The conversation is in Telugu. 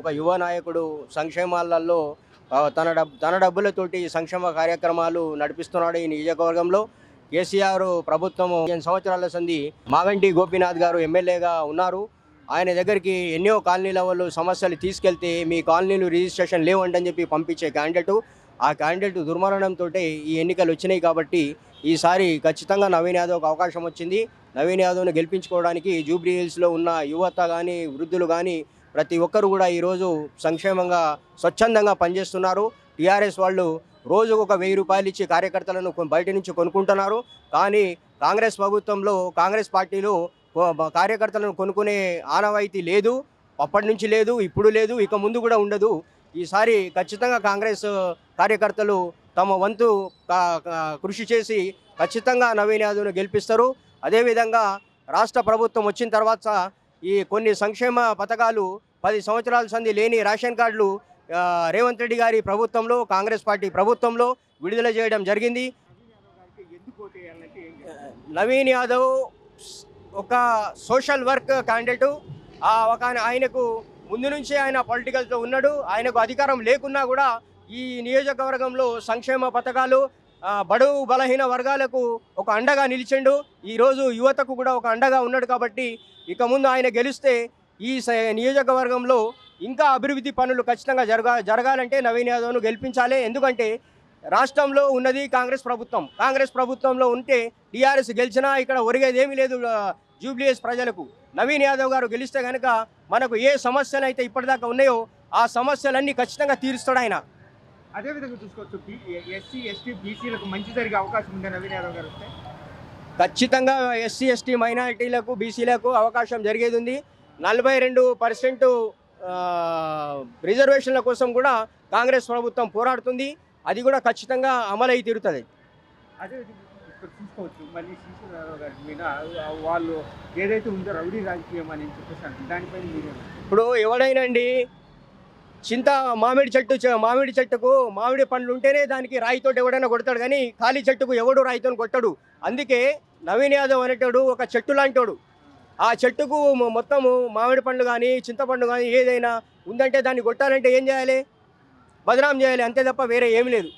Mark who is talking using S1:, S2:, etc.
S1: ఒక యువ నాయకుడు సంక్షేమాలలో తన డబ్ తన డబ్బులతోటి సంక్షేమ కార్యక్రమాలు నడిపిస్తున్నాడు ఈ నియోజకవర్గంలో. కేసీఆర్ ప్రభుత్వం పదిహేను సంవత్సరాల సంధి మాగంటి గోపీనాథ్ గారు ఎమ్మెల్యేగా ఉన్నారు. ఆయన దగ్గరికి ఎన్నో కాలనీల వాళ్ళు సమస్యలు తీసుకెళ్తే మీ కాలనీలు రిజిస్ట్రేషన్ లేవండి అని చెప్పి పంపించే క్యాండిడేట్. ఆ క్యాండిడేట్ దుర్మరణంతో ఈ ఎన్నికలు వచ్చినాయి కాబట్టి ఈసారి ఖచ్చితంగా నవీన్ యాదవ్కి అవకాశం వచ్చింది. నవీన్ యాదవ్ను గెలిపించుకోవడానికి జూబ్లీ హిల్స్లో ఉన్న యువత కానీ వృద్ధులు కానీ ప్రతి ఒక్కరు కూడా ఈరోజు సంక్షేమంగా స్వచ్ఛందంగా పనిచేస్తున్నారు. టీఆర్ఎస్ వాళ్ళు రోజు ఒక వెయ్యి రూపాయలు ఇచ్చి కార్యకర్తలను కొ- బయట నుంచి కొనుక్కుంటున్నారు. కానీ కాంగ్రెస్ ప్రభుత్వంలో కాంగ్రెస్ పార్టీలో కార్యకర్తలను కొనుక్కునే ఆనవాయితీ లేదు. అప్పటి నుంచి లేదు ఇప్పుడు లేదు ఇక ముందు కూడా ఉండదు. ఈసారి ఖచ్చితంగా కాంగ్రెస్ కార్యకర్తలు తమ వంతు కృషి చేసి ఖచ్చితంగా నవీన్ యాదవ్ను గెలిపిస్తారు. అదేవిధంగా రాష్ట్ర ప్రభుత్వం వచ్చిన తర్వాత ఈ కొన్ని సంక్షేమ పథకాలు పది సంవత్సరాల సంధి లేని రేషన్ కార్డులు రేవంత్ రెడ్డి గారి ప్రభుత్వంలో కాంగ్రెస్ పార్టీ ప్రభుత్వంలో విడుదల చేయడం జరిగింది. నవీన్ యాదవ్ ఒక సోషల్ వర్క్ క్యాండిడేటు. ఒక ఆయనకు ముందు నుంచే ఆయన పొలిటికల్తో ఉన్నాడు. ఆయనకు అధికారం లేకున్నా కూడా ఈ నియోజకవర్గంలో సంక్షేమ పథకాలు బడుగు బలహీన వర్గాలకు ఒక అండగా నిలిచిండు. ఈరోజు యువతకు కూడా ఒక అండగా ఉన్నాడు కాబట్టి ఇక ముందు ఆయన గెలిస్తే ఈ స- నియోజకవర్గంలో ఇంకా అభివృద్ధి పనులు ఖచ్చితంగా జరగా జరగాలంటే నవీన్ యాదవ్ను గెలిపించాలి. ఎందుకంటే రాష్ట్రంలో ఉన్నది కాంగ్రెస్ ప్రభుత్వం. కాంగ్రెస్ ప్రభుత్వంలో ఉంటే టీఆర్ఎస్ గెలిచినా ఇక్కడ ఒరిగేది ఏమీ లేదు జూబ్లీఎస్ ప్రజలకు. నవీన్ యాదవ్ గారు గెలిస్తే కనుక మనకు ఏ సమస్యలు అయితే ఇప్పటిదాకా ఉన్నాయో ఆ సమస్యలన్నీ ఖచ్చితంగా తీరుస్తాడు ఆయన.
S2: అదే విధంగా చూసుకోవచ్చు ఎస్సీ ఎస్టీ బీసీలకు మంచి జరిగే అవకాశం ఉంది? నవీన్ యాదవ్ గారు వస్తే?
S1: ఖచ్చితంగా ఎస్సీ ఎస్టీ మైనారిటీలకు బీసీలకు అవకాశం జరిగేది ఉంది. నలభై రెండు పర్సెంట్ రిజర్వేషన్ల కోసం కూడా కాంగ్రెస్ ప్రభుత్వం పోరాడుతుంది. అది కూడా ఖచ్చితంగా అమలై తీరుతుంది.
S2: అదే ఇక్కడ చూసుకోవచ్చు. మళ్ళీ శ్రీశ్వర యాదవ్ గారి మీద వాళ్ళు ఏదైతే ఉందో రౌడీ రాజకీయం అని చెప్పేసి. దానిపైన మీరు
S1: ఇప్పుడు ఎవడైనా అండి చింత మామిడి చెట్టు మామిడి చెట్టుకు మామిడి పండ్లు ఉంటేనే దానికి రాయితోటి ఎవడైనా కొడతాడు కానీ ఖాళీ చెట్టుకు ఎవడు రాయితో కొట్టడు. అందుకే నవీన్ యాదవ్ అనేటోడు ఒక చెట్టు లాంటోడు. ఆ చెట్టుకు మొత్తము మామిడి పండ్లు కానీ చింతపండు కానీ ఏదైనా ఉందంటే దాన్ని కొట్టాలంటే ఏం చేయాలి? బదనాం చేయాలి. అంతే తప్ప వేరే ఏమీ లేదు.